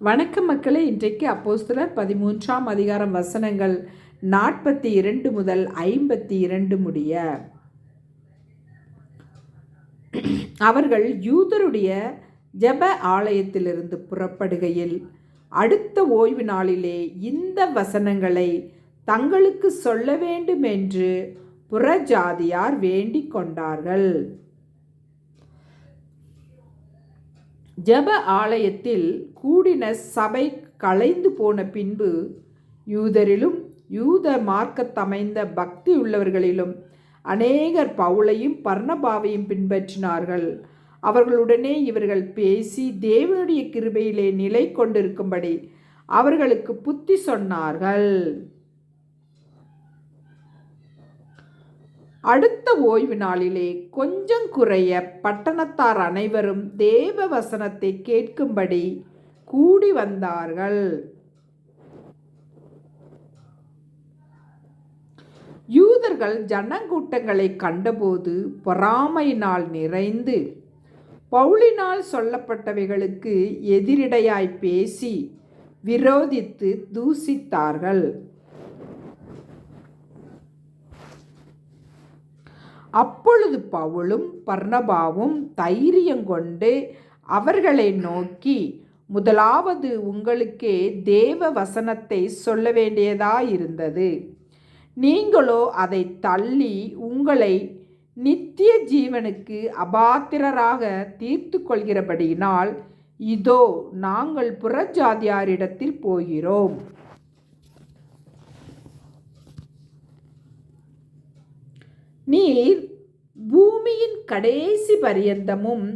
வணக்கம் மக்களே இன்றைக்கு அப்போஸ்தலர் பதிமூன்றாம் அதிகாரம் வசனங்கள் நாற்பத்தி இரண்டு முதல் ஐம்பத்தி இரண்டு முடிய. அவர்கள் யூதருடைய ஜெப ஆலயத்திலிருந்து புறப்படுகையில் அடுத்த ஓய்வு நாளிலே இந்த வசனங்களை தங்களுக்கு சொல்ல வேண்டும் என்று புறஜாதியார் வேண்டிக் கொண்டார்கள். ஜெப ஆலயத்தில் கூடின சபை கலைந்து போன பின்பு யூதரிலும் யூத மார்க்கத்தமைந்த பக்தி உள்ளவர்களிலும் அநேகர் பவுலையும் பர்ணபாவையும் பின்பற்றினார்கள். அவர்களுடனே இவர்கள் பேசி தேவனுடைய கிருபையிலே நிலை கொண்டிருக்கும்படி அவர்களுக்கு புத்தி சொன்னார்கள். அடுத்த ஓய்வு நாளிலே கொஞ்சம் குறைய பட்டணத்தார் அனைவரும் தேவ வசனத்தை கேட்கும்படி கூடி வந்தார்கள். யூதர்கள் ஜனங்கூட்டங்களை கண்டபோது பொறாமையினால் நிறைந்து பவுலினால் சொல்லப்பட்டவைகளுக்கு எதிரிடையாய் பேசி விரோதித்து தூசித்தார்கள். அப்பொழுது பவுலும் பர்ணபாவும் தைரியம் கொண்டு அவர்களை நோக்கி முதலாவது உங்களுக்கே தேவ வசனத்தை சொல்ல வேண்டியதாயிருந்தது. நீங்களோ அதை தள்ளி உங்களை நித்திய ஜீவனுக்கு அபாத்திரராக தீர்த்து கொள்கிறபடியினால் இதோ நாங்கள் புறஜாதியாரிடத்தில் போகிறோம். நீர் பூமியின் கடைசி பரியந்தமும்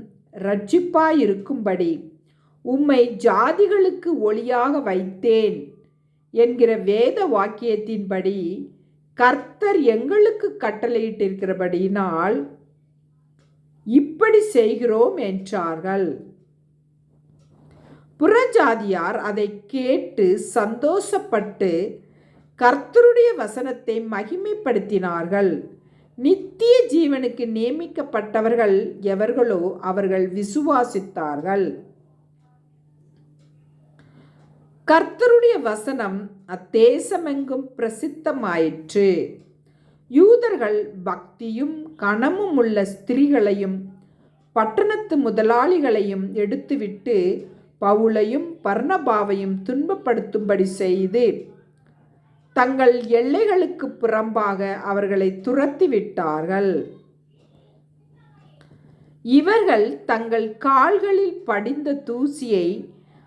ரட்சிப்பாயிருக்கும்படி உம்மை ஜாதிகளுக்கு ஒளியாக வைத்தேன் என்கிற வேத வாக்கியத்தின்படி கர்த்தர் எங்களுக்கு கட்டளையிட்டிருக்கிறபடியினால் இப்படி செய்கிறோம் என்றார்கள். புறஜாதியார் அதை கேட்டு சந்தோஷப்பட்டு கர்த்தருடைய வசனத்தை மகிமைப்படுத்தினார்கள். நித்திய ஜீவனுக்கு நியமிக்கப்பட்டவர்கள் எவர்களோ அவர்கள் விசுவாசித்தார்கள். கர்த்தருடைய வசனம் அத்தேசமெங்கும் பிரசித்தமாயிற்று. யூதர்கள் பக்தியும் கணமும் உள்ள ஸ்திரீகளையும் பட்டணத்து முதலாளிகளையும் எடுத்துவிட்டு பவுலையும் பர்ணபாவையும் துன்பப்படுத்தும்படி செய்து தங்கள் எல்லைகளுக்கு புறம்பாக அவர்களை துரத்தி விட்டார்கள் இவர்கள் தங்கள் கால்களில் படிந்த தூசியை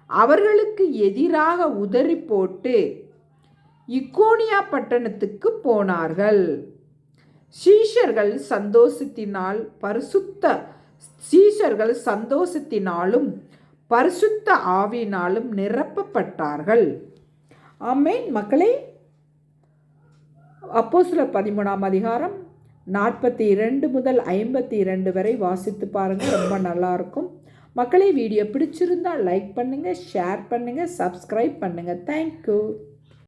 அவர்களுக்கு எதிராக உதறி போட்டு இக்கோனியா பட்டணத்துக்கு போனார்கள். சீஷர்கள் சந்தோஷத்தினால் பரிசுத்த சீஷர்கள் சந்தோஷத்தினாலும் பரிசுத்த ஆவினாலும் நிரப்பப்பட்டார்கள். ஆமேன். மக்களே அப்போ சில பதிமூணாம் அதிகாரம் நாற்பத்தி இரண்டு முதல் ஐம்பத்தி இரண்டு வரை வாசித்து பாருங்கள் ரொம்ப நல்லாயிருக்கும். மக்களே வீடியோ பிடிச்சிருந்தால் லைக் பண்ணுங்கள் ஷேர் பண்ணுங்கள் சப்ஸ்கிரைப் பண்ணுங்கள் தேங்க்யூ